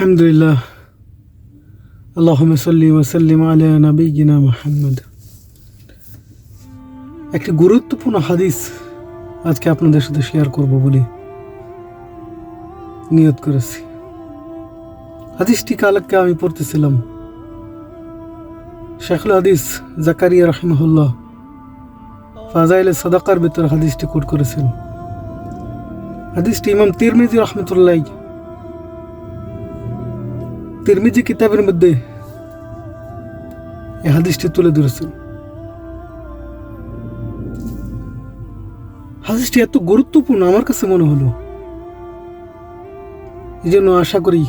আলহামদুলিল্লাহ আল্লাহম সাল্লিম সাল্লিম আলিয়া নাবিগিনা মোহাম্মদ একটি গুরুত্বপূর্ণ হাদিস আজকে আপনাদের সাথে শেয়ার করব বলে নিয়ত করেছি। হাদিসটি কালকে আমি পড়তেছিলাম। শেখুল হাদিস জাকারিয়া রহমহুল্লাহ ফাজাইল সাদাকার ভেতর হাদিসটি কোট করেছেন। হাদিসটি ইমাম তিরমিজি রহমতুল্লাহ তিরমিজি কিতাবের মধ্যে এই হাদিসটি তুলে ধরেছেন। হাদিসটি এত গুরুত্বপূর্ণ আমার কাছে মনে হলো। এই জন্য আশা করি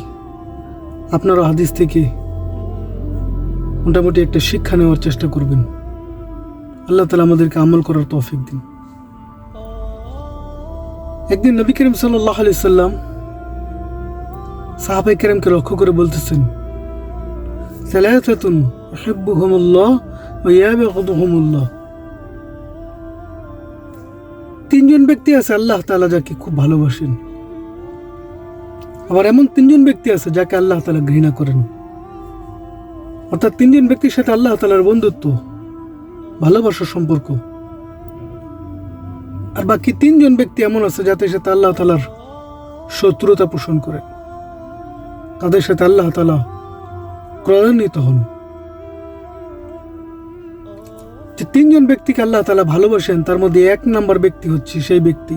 আপনারা হাদিস থেকে মোটামুটি একটা শিক্ষা নেওয়ার চেষ্টা করবেন। আল্লাহ তালা আমাদেরকে আমল করার তৌফিক দিন। একদিন নবী করিম সাল্লাহ আলি সাল্লাম সাহাবাই কেরামকে লক্ষ্য করে বলতেছেন ইয়াবগুদুহুমুল্লাহ। তিনজন ব্যক্তি আছে, আল্লাহ তাআলা যাকে খুব ভালোবাসেন। আবার এমন তিনজন ব্যক্তি আছে যাকে আল্লাহ তালা ঘৃণা করেন। অর্থাৎ তিনজন ব্যক্তির সাথে আল্লাহ তালার বন্ধুত্ব, ভালোবাসার সম্পর্ক। আর বাকি তিনজন ব্যক্তি এমন আছে যাদের সাথে আল্লাহ তালার শত্রুতা পোষণ করে তাদের সাথে আল্লাহ তালা ক্রয়ান্বিত হন। যে তিনজন ব্যক্তিকে আল্লাহ তালা ভালোবাসেন, তার মধ্যে এক নাম্বার ব্যক্তি হচ্ছে সেই ব্যক্তি,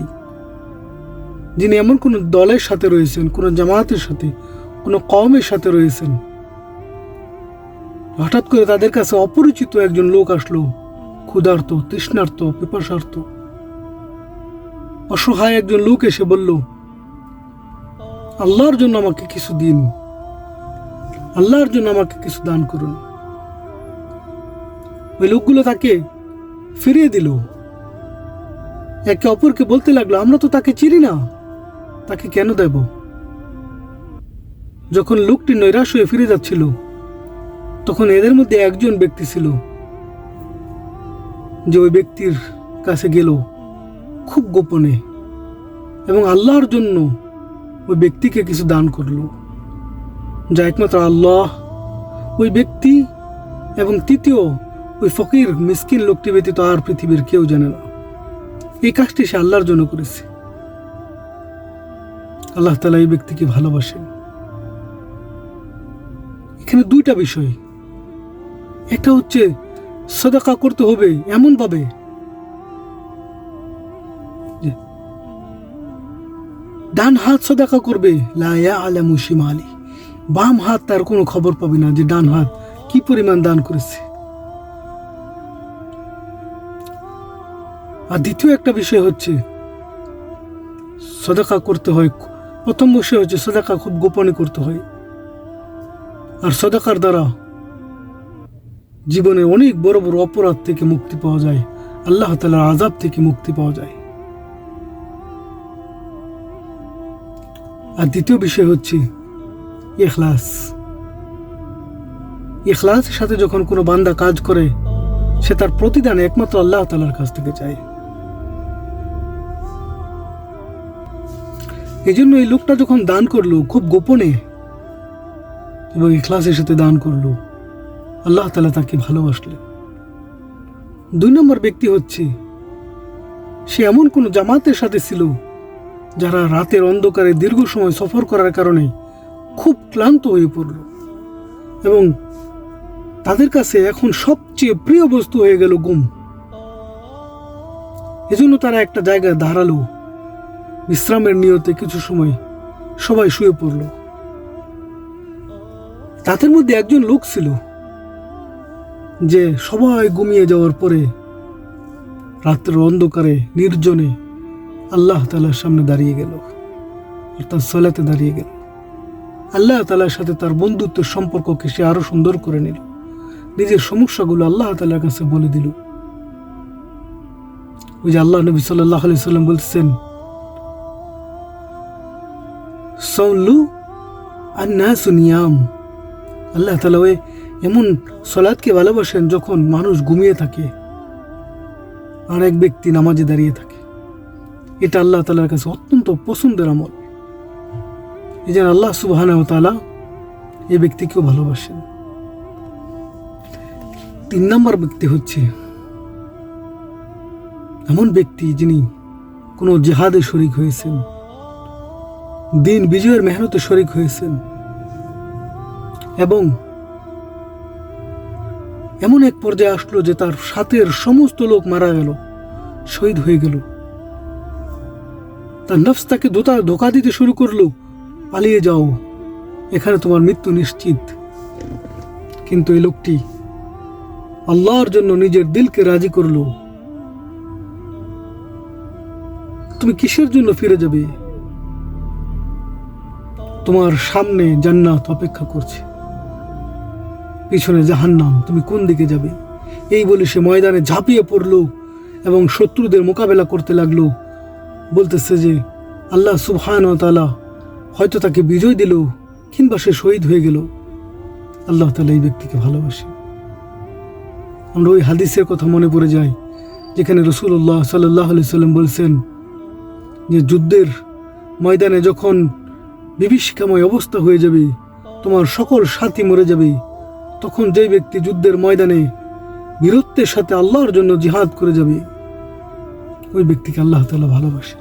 যিনি এমন কোন দলের সাথে রয়েছেন, কোন জামায়াতের সাথে, কোন কমের সাথে রয়েছেন। হঠাৎ করে তাদের কাছে অপরিচিত একজন লোক আসলো, ক্ষুধার্ত, তৃষ্ণার্ত পিপাসার্থ অসহায় একজন লোক এসে বলল আল্লাহর জন্য আমাকে কিছু দিন। আল্লাহর জন্য আমাকে কিছু দান করুন। ওই লোকগুলো তাকে ফিরিয়ে দিল। একে অপরকে বলতে লাগল, আমরা তো তাকে চিনি না। তাকে কেন দেব? যখন লোকটি নৈরাশ হয়ে ফিরে যাচ্ছিল, তখন এদের মধ্যে একজন ব্যক্তি ছিল, যে ওই ব্যক্তির কাছে গেল খুব গোপনে এবং আল্লাহর জন্য ওই ব্যক্তিকে কিছু দান করল। যা একমাত্র আল্লাহ, ওই ব্যক্তি এবং তৃতীয় ওই ফকির, মিসকিন লোকটি ব্যতীত আর পৃথিবীর কেউ জানে না। এই কাজটি সে আল্লাহর জন্য করেছে। আল্লাহ তালা এই ব্যক্তিকে ভালোবাসেন। এখানে দুইটা বিষয়। একটা হচ্ছে, সদাকা করতে হবে এমন ডান হাত সদাকা করবে। লায়া আলামু শিমালি। বাম হাত তার কোনো খবর পাবে না যে ডান হাত কি পরিমাণ দান করেছে। আর দ্বিতীয় একটা বিষয় হচ্ছে, সদাকা করতে হয়। প্রথম বিষয় হচ্ছে সদাকা খুব গোপনে করতে হয়। আর সদাকার দ্বারা জীবনে অনেক বড় বড় অপরাধ থেকে মুক্তি পাওয়া যায়। আল্লাহ তালার আজাব থেকে মুক্তি পাওয়া যায়। আর দ্বিতীয় বিষয় হচ্ছে ইখলাস। ইখলাসের সাথে যখন কোনো বান্দা কাজ করে, সে তার প্রতিদান একমাত্র আল্লাহ তালার কাছ থেকে চায়। এই জন্য এই লোকটা যখন দান করল খুব গোপনে, এবং ইখলাসের সাথে দান করল, আল্লাহ তালা তাকে ভালোবাসলেন। দুই নম্বর ব্যক্তি হচ্ছে, সে এমন কোন জামাতের সাথে ছিল যারা রাতের অন্ধকারে দীর্ঘ সময় সফর করার কারণে খুব ক্লান্ত হয়ে পড়ল এবং তাদের কাছে এখন সবচেয়ে প্রিয় বস্তু হয়ে গেল গুম এজন্য তারা একটা জায়গায় দাঁড়াল বিশ্রামের নিয়তে কিছু সময় সবাই শুয়ে পড়ল। তাদের মধ্যে একজন লোক ছিল যে সবাই ঘুমিয়ে যাওয়ার পরে রাত্রের অন্ধকারে নির্জনে আল্লাহ তালার সামনে দাঁড়িয়ে গেল অর্থাৎ সলাতে দাঁড়িয়ে গেল। আল্লাহ তালার সাথে তার বন্ধুত্বের সম্পর্ককে সে আরও সুন্দর করে নিল। নিজের সমস্যাগুলো আল্লাহ তালার কাছে বলে দিল। ওই যে আল্লাহ নবী সাল্লাহ আলি সাল্লাম বলছেন সৌলু আর না সুনিয়াম আল্লাহ তালা ওই এমন সলাদকে ভালোবাসেন যখন মানুষ ঘুমিয়ে থাকে আর এক ব্যক্তি নামাজে দাঁড়িয়ে থাকে। এটা আল্লাহ তালার কাছে অত্যন্ত পছন্দের আমল। এই জন্য আল্লাহ সুবাহ তালা এই ব্যক্তিকেও ভালোবাসেন। তিন নম্বর ব্যক্তি হচ্ছে এমন ব্যক্তি যিনি কোনো জেহাদে শরিক হয়েছেন, দিন বিজয়ের মেহনতে শরিক হয়েছেন এবং এমন এক পর্যায়ে আসলো যে তার সাথের সমস্ত লোক মারা গেল, শহীদ হয়ে গেল। তার নফস তাকে দোতা ধোকা দিতে শুরু করল। পালিয়ে যাও। এখানে তোমার মৃত্যু নিশ্চিত। কিন্তু এই লোকটি আল্লাহর জন্য নিজের দিলকে রাজি করল। তুমি কিসের জন্য ফিরে যাবে? তোমার সামনে জান্নাত অপেক্ষা করছে। পিছনে জাহান্নাম। তুমি কোন দিকে যাবে? এই বলে সে ময়দানে ঝাঁপিয়ে পড়ল এবং শত্রুদের মোকাবেলা করতে লাগল। বলতেছে যে, আল্লাহ সুবহান তালা হয়তো তাকে বিজয় দিল কিংবা সে শহীদ হয়ে গেল। আল্লাহ তালা এই ব্যক্তিকে ভালোবাসে। আমরা ওই হাদিসের কথা মনে পড়ে যাই, যেখানে রসুল্লাহ সাল্লাহ আলি সাল্লাম বলছেন যে, যুদ্ধের ময়দানে যখন বিভীষিকাময় অবস্থা হয়ে যাবে, তোমার সকল সাথী মরে যাবে, তখন যে ব্যক্তি যুদ্ধের ময়দানে বীরত্বের সাথে আল্লাহর জন্য জিহাদ করে যাবে ওই ব্যক্তিকে আল্লাহ তালা ভালোবাসে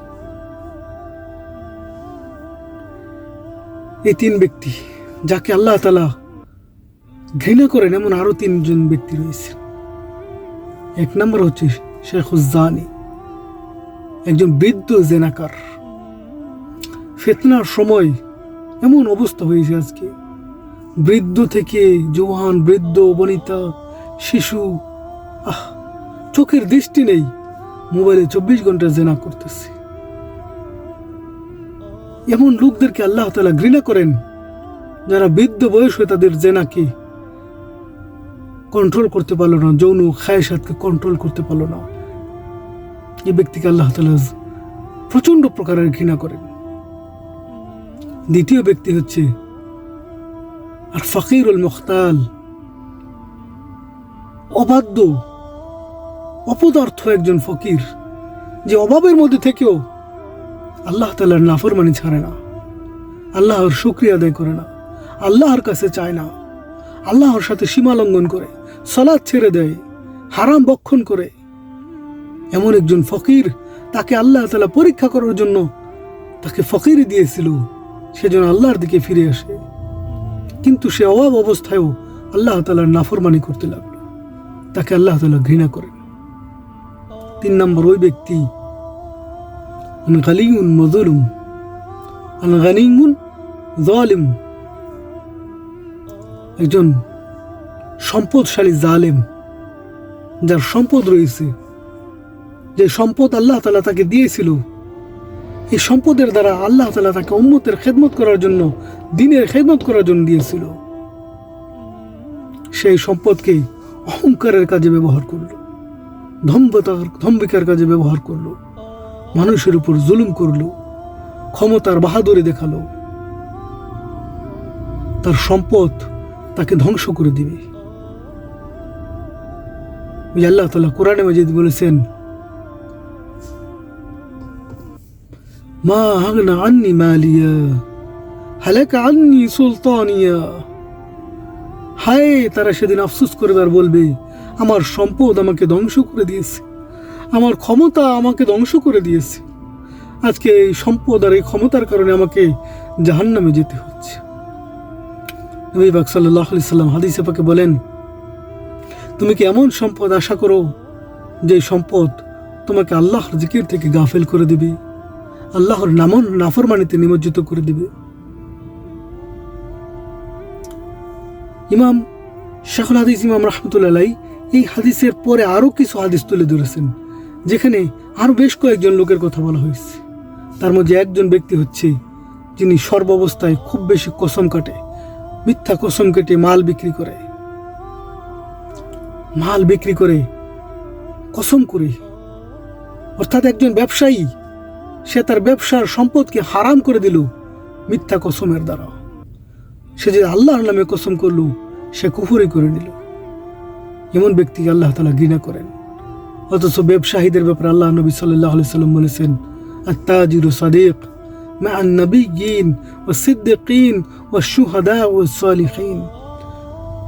এই তিন ব্যক্তি যাকে আল্লাহ তালা ঘৃণা করেন, এমন আরও তিনজন ব্যক্তি রয়েছে এক নম্বর হচ্ছে শেখ উজ্জানি একজন বৃদ্ধ জেনাকার। ফেতনার সময় এমন অবস্থা হয়েছে আজকে। বৃদ্ধ থেকে জোহান বৃদ্ধ, বনিতা, শিশু, আহ, চোখের দৃষ্টি নেই। মোবাইলে চব্বিশ ঘণ্টা জেনা করতেছে। এমন লোকদেরকে আল্লাহ তালা ঘৃণা করেন, যারা বৃদ্ধ বয়স হয়ে তাদের জেনাকে কন্ট্রোল করতে পারল না, যৌন খায়সাতকে কন্ট্রোল করতে পারল না। এই ব্যক্তিকে আল্লাহ তালা প্রচণ্ড প্রকারের ঘৃণা করেন। দ্বিতীয় ব্যক্তি হচ্ছে আর ফকিরুল মুখতাল। অবাধ্য অপদার্থ একজন ফকির যে অভাবের মধ্যে থেকেও আল্লাহ তালার নাফরমানি ছাড়ে না, আল্লাহর শুক্রিয়া আদায় করে না, আল্লাহর কাছে চায় না, আল্লাহর সাথে সীমা লঙ্ঘন করে, সলাদ ছেড়ে দেয়, হারাম বক্ষণ করে। এমন একজন ফকির তাকে আল্লাহ তালা পরীক্ষা করার জন্য তাকে ফকিরই দিয়েছিল সেজন আল্লাহর দিকে ফিরে আসে। কিন্তু সে অভাব অবস্থায়ও আল্লাহ তালার নাফরমানি করতে লাগল। তাকে আল্লাহ তালা ঘৃণা করেন। তিন নম্বর ওই ব্যক্তি। গালিউন মজলুম আল গানিমুন জালিম। একজন সম্পদশালী জালেম, যার সম্পদ রয়েছে। যে সম্পদ আল্লাহ তালা তাকে দিয়েছিল, এই সম্পদের দ্বারা আল্লাহ তালা তাকে উম্মতের খেদমত করার জন্য, দিনের খেদমত করার জন্য দিয়েছিল। সেই সম্পদকে অহংকারের কাজে ব্যবহার করল। ধম্বতার ধম্বিকার কাজে ব্যবহার করল। মানুষের উপর জুলুম করল। ক্ষমতার বাহাদুরি দেখাল। তার সম্পদ তাকে ধ্বংস করে দিবে। আল্লাহ তালা কোরআনে মজিদ বলেছেন, মা হাগনা আন্নি মালিয়া, হালাকা আন্নি সুলতানিয়া। হায়, তারা সেদিন আফসোস করবে আর বলবে আমার সম্পদ আমাকে ধ্বংস করে দিয়েছে। আমার ক্ষমতা আমাকে ধ্বংস করে দিয়েছে। আজকে এই সম্পদ আর এই ক্ষমতার কারণে আমাকে জাহান্নামে যেতে হচ্ছে। নবী বাক সাল্লাহ আলি সাল্লাম হাদিসে বলেন, তুমি কি এমন সম্পদ আশা করো, যে সম্পদ তোমাকে আল্লাহর জিকির থেকে গাফেল করে দিবে, আল্লাহর নামন নাফরমানিতে নিমজ্জিত করে দিবে? ইমাম শেখুল হাদিস ইমাম রহমতুল্লাহ এই হাদিসের পরে আরও কিছু হাদিস তুলে ধরেছেন, যেখানে আরও বেশ কয়েকজন লোকের কথা বলা হয়েছে। তার মধ্যে একজন ব্যক্তি হচ্ছে, যিনি সর্বাবস্থায় খুব বেশি কসম কাটে, মিথ্যা কসম কেটে মাল বিক্রি করে। মাল বিক্রি করে, কসম করে। অর্থাৎ একজন ব্যবসায়ী, সে তার ব্যবসার সম্পদকে হারাম করে দিল মিথ্যা কসমের দ্বারা। সে যে আল্লাহর নামে কসম করল, সে কুফুরি করে নিল। এমন ব্যক্তিকে আল্লাহ তালা ঘৃণা করেন। অথচ ব্যবসায়ীদের ব্যাপারে আল্লাহ নবী সাল্লাহ সাল্লাম বলেছেন আত্মাজির সাদিক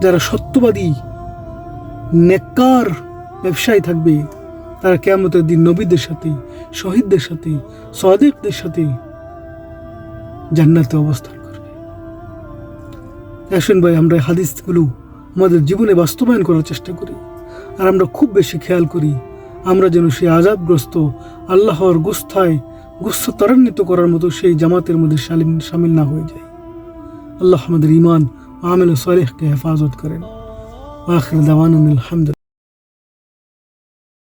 যারা সত্যবাদী, নেককার ব্যবসায়ী থাকবে, তারা কেমতের দিন নবীদের সাথে, শহীদদের সাথে সদেবদের সাথে জান্নাতে অবস্থান করবে। আসুন ভাই, আমরা হাদিসগুলো আমাদের জীবনে বাস্তবায়ন করার চেষ্টা করি। আর আমরা খুব বেশি খেয়াল করি, আমরা যেন সেই আজাবগ্রস্ত আল্লাহর গুস্থায় গুস্ত ত্বরান্বিত করার মতো সেই জামাতের মধ্যে সামিল না হয়ে যায় আল্লাহ আমাদের ইমান আমেল সালেহকে হেফাজত করেন। আখির দাওয়ান হামদ